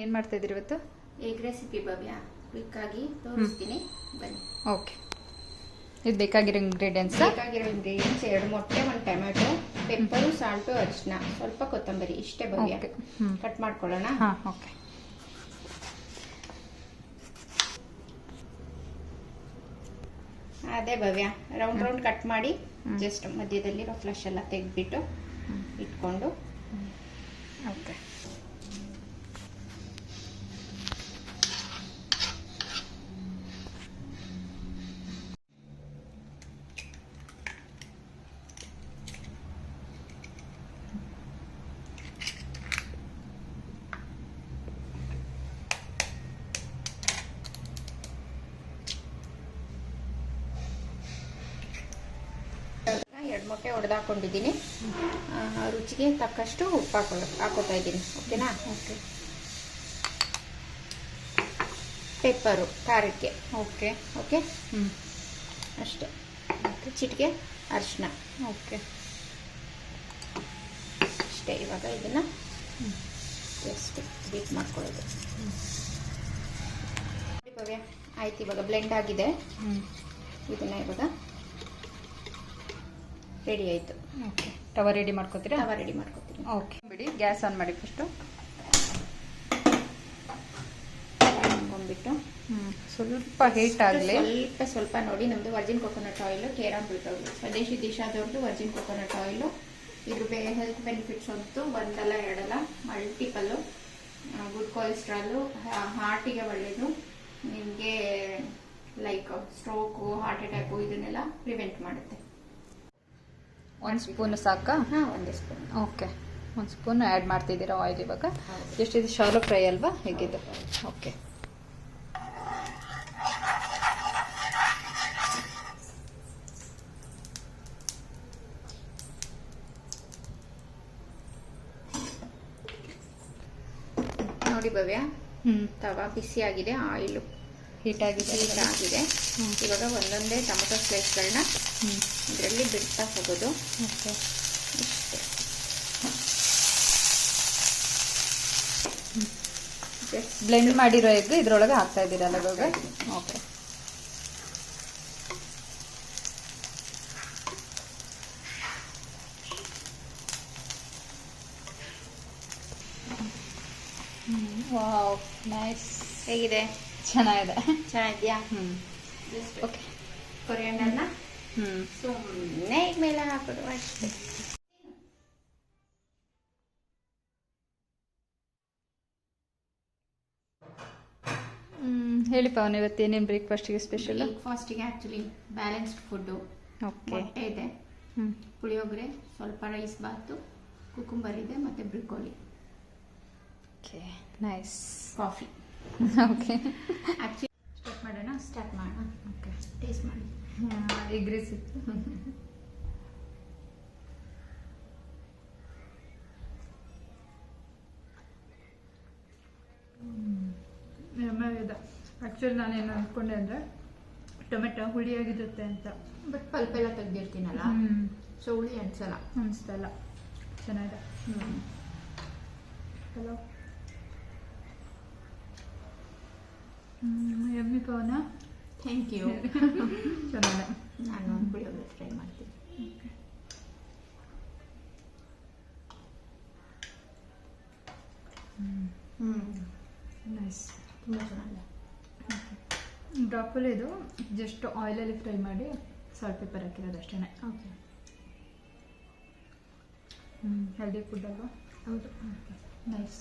ಏನು ಮಾಡ್ತಾ ಇದ್ದೀರಿ ಇವತ್ತು? ಎಗ್ ರೆಸಿಪಿ ಭವ್ಯ. ಕ್ವಿಕ್ ಆಗಿ ತೋರಿಸ್ತೀನಿ. ಬನ್ನಿ. ಓಕೆ ಇದು ಬೇಕಾಗಿರೋ ಇಂಗ್ರೀಡಿಯೆಂಟ್ಸ್ ಬೇಕಾಗಿರೋ ಇಂಗ್ರೀಡಿಯೆಂಟ್ಸ್ ಎರಡು ಮೊಟ್ಟೆ ಒಂದು ಟೊಮೆಟೊ ಪೆಪ್ಪರು ಸಾಲ್ಟು ಅರಿಶಿನ ಸ್ವಲ್ಪ ಕೊತ್ತಂಬರಿ. ಇಷ್ಟೇ ಭವ್ಯ. ಕಟ್ ಮಾಡ್ಕೊಳ್ಳೋಣ. ಹಾಂ ಓಕೆ ಅದೇ ಭವ್ಯ. ರೌಂಡ್ ರೌಂಡ್ ಕಟ್ ಮಾಡಿ ಜಸ್ಟ್ ಮಧ್ಯದಲ್ಲಿರೋ ಫ್ಲಶ್ ಎಲ್ಲ ತೆಗೆದ್ಬಿಟ್ಟು ಇಟ್ಕೊಂಡು ಓಕೆ ಹಾಕೊಂಡಿದ್ದೀನಿ ಹೊಡೆದಾಕೊಂಡಿದ್ದೀನಿ. ರುಚಿಗೆ ತಕ್ಕಷ್ಟು ಉಪ್ಪು ಹಾಕೊ ಹಾಕೋತಾ ಇದ್ದೀನಿ. ಓಕೆನಾ? ಓಕೆ. ಪೆಪ್ಪರು ಖಾರಕ್ಕೆ. ಓಕೆ. ಓಕೆ? ಹ್ಞೂ ಅಷ್ಟೇ. ಚಿಟಿಕೆ ಅರಿಶಿನ. ಓಕೆ. ಅಷ್ಟೇ. ಇವಾಗ ಇದನ್ನು ಜಸ್ಟ್ ಬೀಟ್ ಮಾಡ್ಕೊಳ್ಳೋದು. ಆಯ್ತು. ಇವಾಗ ಬ್ಲೆಂಡ್ ಆಗಿದೆ. ಹ್ಞೂ ಇದನ್ನ ಇವಾಗ ರೆಡಿ ಆಯಿತು. ಓಕೆ. ತವ ರೆಡಿ ಮಾಡ್ಕೋತೀರಾ? ತವ ರೆಡಿ ಮಾಡ್ಕೊತೀನಿ. ಓಕೆ. ಬಿಡಿ ಗ್ಯಾಸ್ ಆನ್ ಮಾಡಿ ಫಸ್ಟು ಹಾಕೊಂಡ್ಬಿಟ್ಟು ಹ್ಞೂ ಸ್ವಲ್ಪ ಹೀಟ್ ಆಗಲಿ. ಸ್ವಲ್ಪ ಸ್ವಲ್ಪ ನೋಡಿ ನಮ್ಮದು ವರ್ಜಿನ್ ಕೊಕೊನಟ್ ಆಯಿಲು ಕೇರಾಮ್ ಬಿಟ್ಟೋಗಿ ಸ್ವದೇಶಿ ದೇಶಾದವ್ರದ್ದು ವರ್ಜಿನ್ ಕೊಕೊನಟ್ ಆಯಿಲು ಇದ್ರ ಬೇ ಹೆಲ್ತ್ ಬೆನಿಫಿಟ್ಸ್ ಅಂತೂ ಒಂದಲ್ಲ ಎರಡಲ್ಲ. ಮಲ್ಟಿಪಲ್ಲು ಗುಡ್ ಕೊಲೆಸ್ಟ್ರಾಲು ಹಾರ್ಟಿಗೆ ಒಳ್ಳೆಯದು ನಿಮಗೆ ಲೈಕ್ ಸ್ಟ್ರೋಕು ಹಾರ್ಟ್ ಅಟ್ಯಾಕು ಇದನ್ನೆಲ್ಲ ಪ್ರಿವೆಂಟ್ ಮಾಡುತ್ತೆ. ಒಂದು ಸ್ಪೂನ್ ಸಾಕಾ? ಹಾಂ ಒಂದೇ ಸ್ಪೂನ್ ಓಕೆ ಒಂದು ಸ್ಪೂನ್ ಆ್ಯಡ್ ಮಾಡ್ತಿದ್ದೀರಾ ಆಯಿಲ್ ಇವಾಗ. ಜಸ್ಟ್ ಇದು ಶಾಲೋ ಫ್ರೈ ಅಲ್ವಾ? ಹೇಗಿದೆ? ಓಕೆ ನೋಡಿ ಭವ್ಯ ಹ್ಞೂ ತವಾ ಬಿಸಿ ಆಗಿದೆ ಆಯಿಲು. ಹೀಟ್ ಆಗಿದೆ ಇವಾಗ ಒಂದೊಂದೇ ಟೊಮೊಟೊ ಸ್ಲೈಸ್ಗಳನ್ನ ಇದರಲ್ಲಿ ಬಿಡ್ತಾ ಹೋಗೋದು. ಓಕೆ. ಬ್ಲೆಂಡ್ ಮಾಡಿರೋ ಎಗ್ ಇದ್ರೊಳಗೆ ಹಾಕ್ತಾ ಇದ್ದೀರಲ್ಲ ಇವಾಗ? ಓಕೆ. Wow nice. ಹೇಗಿದೆ? ಚೆನ್ನಾಗಿದೆ. ಚೆನ್ನಾಗಿದ್ಯಾ? ಹ್ಞೂ ಓಕೆ ಕೊರಿಯಂಡರ್ನ? ಹ್ಞೂ ಸುಮ್ಮನೆ ಮೇಲೆ ಹಾಕೋದು ಅಷ್ಟೇ. ಹೇಳಿ ಪವನ್ ಇವತ್ತು ಏನೇನು ಬ್ರೇಕ್ಫಾಸ್ಟಿಗೆ ಸ್ಪೆಷಲ್ ಬ್ರೇಕ್ಫಾಸ್ಟಿಗೆ ಆ್ಯಕ್ಚುಲಿ ಬ್ಯಾಲೆನ್ಸ್ಡ್ ಫುಡ್ಡು ಓಕೆ ಮೊಟ್ಟೆ ಇದೆ ಪುಳಿಯೋಗರೆ ಸ್ವಲ್ಪ ರೈಸ್ ಬಾತು ಕುಕುಂಬರ್ ಇದೆ ಮತ್ತು broccoli. Okay nice coffee okay actually start ಮಾಡೋಣ? ಸ್ಟಾರ್ಟ್ ಮಾಡೋಣ. ಓಕೆ ಟೇಸ್ಟ್ ಮಾಡಿ. ಎಗ್ ರೆಸಿಪಿ ಆ್ಯಕ್ಚುಲಿ ಏನು ಅಂದ್ಕೊಂಡೆ ಅಂದರೆ ಟೊಮೆಟೊ ಹುಳಿಯಾಗಿರುತ್ತೆ ಅಂತ. ಬಟ್ ಪಲ್ಪೆಲ್ಲ ತೆಗ್ದಿರ್ತೀನಲ್ಲ? ಸೊ ಹುಳಿ ಅನ್ಸಲ್ಲ. ಅನಿಸ್ತಲ್ಲ ಚೆನ್ನಾಗಿದೆ. ಹಲೋ ಎಮ್ಮಿ ಪವನ ಥ್ಯಾಂಕ್ ಯು ಚೆನ್ನಾಗಿ ನಾನು ಒಂದು ಪುಳಿಯೋಗರೆ ಟ್ರೈ ಮಾಡ್ತೀನಿ. ಹ್ಞೂ ನೈಸ್ ತುಂಬ ಚೆನ್ನಾಗಿದೆ. ಬ್ರಾಕೊಲಿ ಇದು ಜಸ್ಟ್ ಆಯಿಲಲ್ಲಿ ಫ್ರೈ ಮಾಡಿ ಸಾಲ್ಟ್ ಪೇಪರ್ ಹಾಕಿರೋದು ಅಷ್ಟೇ. ಓಕೆ. ಹೆಲ್ದಿ ಫುಡ್ ಅಲ್ವಾ? ಹೌದು. ಓಕೆ. ನೈಸ್